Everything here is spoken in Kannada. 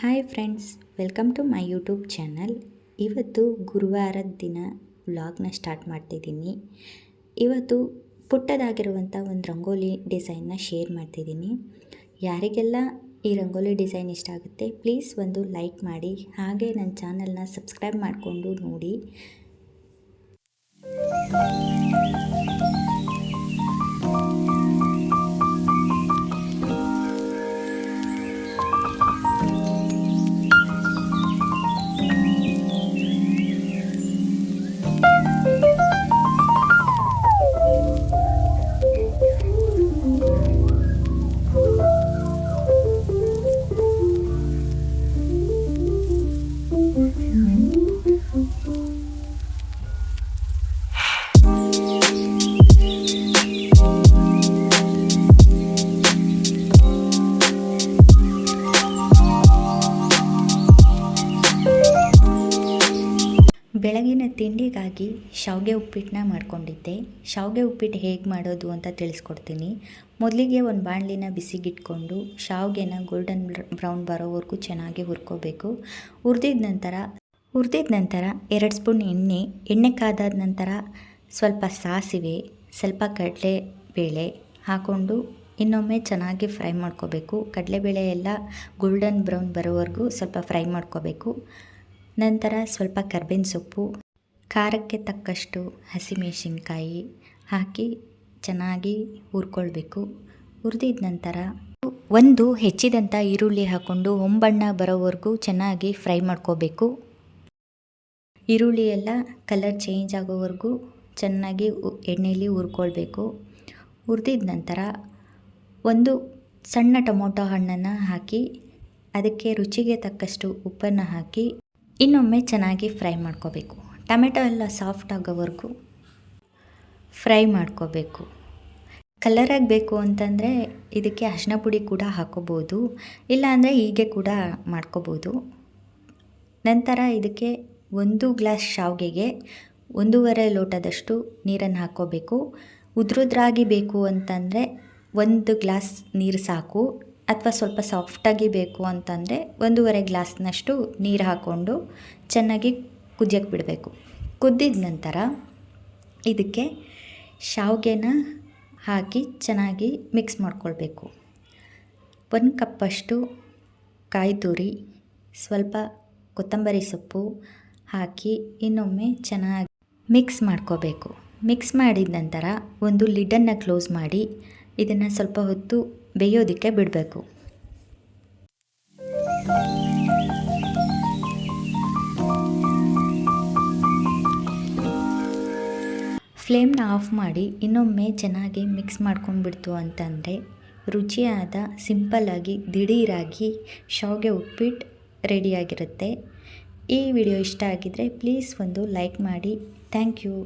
Hi friends welcome to my YouTube channel ಇವತ್ತು ಗುರುವಾರದ ದಿನ ವ್ಲಾಗ್ನ ಸ್ಟಾರ್ಟ್ ಮಾಡ್ತಿದ್ದೀನಿ. ಇವತ್ತು ಪುಟ್ಟದಾಗಿರುವಂಥ ಒಂದು ರಂಗೋಲಿ ಡಿಸೈನ್ನ ಶೇರ್ ಮಾಡ್ತಿದ್ದೀನಿ. ಯಾರಿಗೆಲ್ಲ ಈ ರಂಗೋಲಿ ಡಿಸೈನ್ ಇಷ್ಟ ಆಗುತ್ತೆ ಪ್ಲೀಸ್ ಒಂದು ಲೈಕ್ ಮಾಡಿ, ಹಾಗೆ ನನ್ನ ಚಾನಲ್ನ ಸಬ್ಸ್ಕ್ರೈಬ್ ಮಾಡಿಕೊಂಡು ನೋಡಿ. ಬೆಳಗಿನ ತಿಂಡಿಗಾಗಿ ಶಾವಿಗೆ ಉಪ್ಪಿಟ್ಟನ್ನ ಮಾಡ್ಕೊಂಡಿದ್ದೆ. ಶಾವಿಗೆ ಉಪ್ಪಿಟ್ಟು ಹೇಗೆ ಮಾಡೋದು ಅಂತ ತಿಳಿಸ್ಕೊಡ್ತೀನಿ. ಮೊದಲಿಗೆ ಒಂದು ಬಾಣಲಿನ ಬಿಸಿಗಿಟ್ಕೊಂಡು ಶಾವಿಗೆನ ಗೋಲ್ಡನ್ ಬ್ರೌನ್ ಬರೋವರೆಗೂ ಚೆನ್ನಾಗಿ ಹುರ್ಕೋಬೇಕು. ಹುರಿದಿದ ನಂತರ ಹುರಿದಿದ ನಂತರ ಎರಡು ಸ್ಪೂನ್ ಎಣ್ಣೆ ಎಣ್ಣೆ ಕಾದಾದ ನಂತರ ಸ್ವಲ್ಪ ಸಾಸಿವೆ, ಸ್ವಲ್ಪ ಕಡಲೆ ಬೇಳೆ ಹಾಕ್ಕೊಂಡು ಇನ್ನೊಮ್ಮೆ ಚೆನ್ನಾಗಿ ಫ್ರೈ ಮಾಡ್ಕೋಬೇಕು. ಕಡಲೆಬೇಳೆ ಎಲ್ಲ ಗೋಲ್ಡನ್ ಬ್ರೌನ್ ಬರೋವರೆಗೂ ಸ್ವಲ್ಪ ಫ್ರೈ ಮಾಡ್ಕೋಬೇಕು. ನಂತರ ಸ್ವಲ್ಪ ಕರ್ಬೇವಿನ ಸೊಪ್ಪು, ಖಾರಕ್ಕೆ ತಕ್ಕಷ್ಟು ಹಸಿಮೆಣಸಿನ್ಕಾಯಿ ಹಾಕಿ ಚೆನ್ನಾಗಿ ಹುರ್ಕೊಳ್ಬೇಕು. ಹುರಿದಿದ ನಂತರ ಒಂದು ಹೆಚ್ಚಿದಂಥ ಈರುಳ್ಳಿ ಹಾಕ್ಕೊಂಡು ಒಂಬಣ್ಣ ಬರೋವರೆಗೂ ಚೆನ್ನಾಗಿ ಫ್ರೈ ಮಾಡ್ಕೋಬೇಕು. ಈರುಳ್ಳಿ ಎಲ್ಲ ಕಲರ್ ಚೇಂಜ್ ಆಗೋವರೆಗೂ ಚೆನ್ನಾಗಿ ಎಣ್ಣೆಯಲ್ಲಿ ಹುರ್ಕೊಳ್ಬೇಕು. ಹುರಿದಿದ ನಂತರ ಒಂದು ಸಣ್ಣ ಟೊಮೊಟೊ ಹಣ್ಣನ್ನು ಹಾಕಿ, ಅದಕ್ಕೆ ರುಚಿಗೆ ತಕ್ಕಷ್ಟು ಉಪ್ಪನ್ನು ಹಾಕಿ ಇನ್ನೊಮ್ಮೆ ಚೆನ್ನಾಗಿ ಫ್ರೈ ಮಾಡ್ಕೋಬೇಕು. ಟೊಮೆಟೊ ಎಲ್ಲ ಸಾಫ್ಟ್ ಆಗೋವರೆಗೂ ಫ್ರೈ ಮಾಡ್ಕೋಬೇಕು. ಕಲರಾಗಿ ಬೇಕು ಅಂತಂದರೆ ಇದಕ್ಕೆ ಅರಿಶಿನ ಪುಡಿ ಕೂಡ ಹಾಕೋಬೋದು. ಇಲ್ಲಾಂದರೆ ಹೀಗೆ ಕೂಡ ಮಾಡ್ಕೋಬೋದು. ನಂತರ ಇದಕ್ಕೆ ಒಂದು ಗ್ಲಾಸ್ ಶಾವಿಗೆಗೆ ಒಂದೂವರೆ ಲೋಟದಷ್ಟು ನೀರನ್ನು ಹಾಕ್ಕೋಬೇಕು ಉದ್ರುದ್ರಾಗಿ ಬೇಕು ಅಂತಂದರೆ ಒಂದು ಗ್ಲಾಸ್ ನೀರು ಸಾಕು. ಅಥವಾ ಸ್ವಲ್ಪ ಸಾಫ್ಟಾಗಿ ಬೇಕು ಅಂತಂದರೆ ಒಂದೂವರೆ ಗ್ಲಾಸ್ನಷ್ಟು ನೀರು ಹಾಕ್ಕೊಂಡು ಚೆನ್ನಾಗಿ ಕುದಿಯಕ್ಕೆ ಬಿಡಬೇಕು. ಕುದ್ದಿದ ನಂತರ ಇದಕ್ಕೆ ಶಾವಿಗೆನ ಹಾಕಿ ಚೆನ್ನಾಗಿ ಮಿಕ್ಸ್ ಮಾಡ್ಕೊಳ್ಬೇಕು. ಒಂದು ಕಪ್ಪಷ್ಟು ಕಾಯಿ ತುರಿ, ಸ್ವಲ್ಪ ಕೊತ್ತಂಬರಿ ಸೊಪ್ಪು ಹಾಕಿ ಇನ್ನೊಮ್ಮೆ ಚೆನ್ನಾಗಿ ಮಿಕ್ಸ್ ಮಾಡ್ಕೋಬೇಕು. ಮಿಕ್ಸ್ ಮಾಡಿದ ನಂತರ ಒಂದು ಲಿಡ್ಡನ್ನು ಕ್ಲೋಸ್ ಮಾಡಿ ಇದನ್ನು ಸ್ವಲ್ಪ ಹೊತ್ತು ಬೇಯೋದಕ್ಕೆ ಬಿಡಬೇಕು. ಫ್ಲೇಮ್ನ ಆಫ್ ಮಾಡಿ ಇನ್ನೊಮ್ಮೆ ಚೆನ್ನಾಗಿ ಮಿಕ್ಸ್ ಮಾಡ್ಕೊಂಡ್ಬಿಡ್ತು ಅಂತಂದರೆ ರುಚಿಯಾದ ಸಿಂಪಲ್ಲಾಗಿ ದಿಢೀರಾಗಿ ಶಾವ್ಗೆ ಉಪ್ಪಿಟ್ಟು ರೆಡಿಯಾಗಿರುತ್ತೆ. ಈ ವಿಡಿಯೋ ಇಷ್ಟ ಆಗಿದ್ದರೆ ಪ್ಲೀಸ್ ಒಂದು ಲೈಕ್ ಮಾಡಿ. Thank you.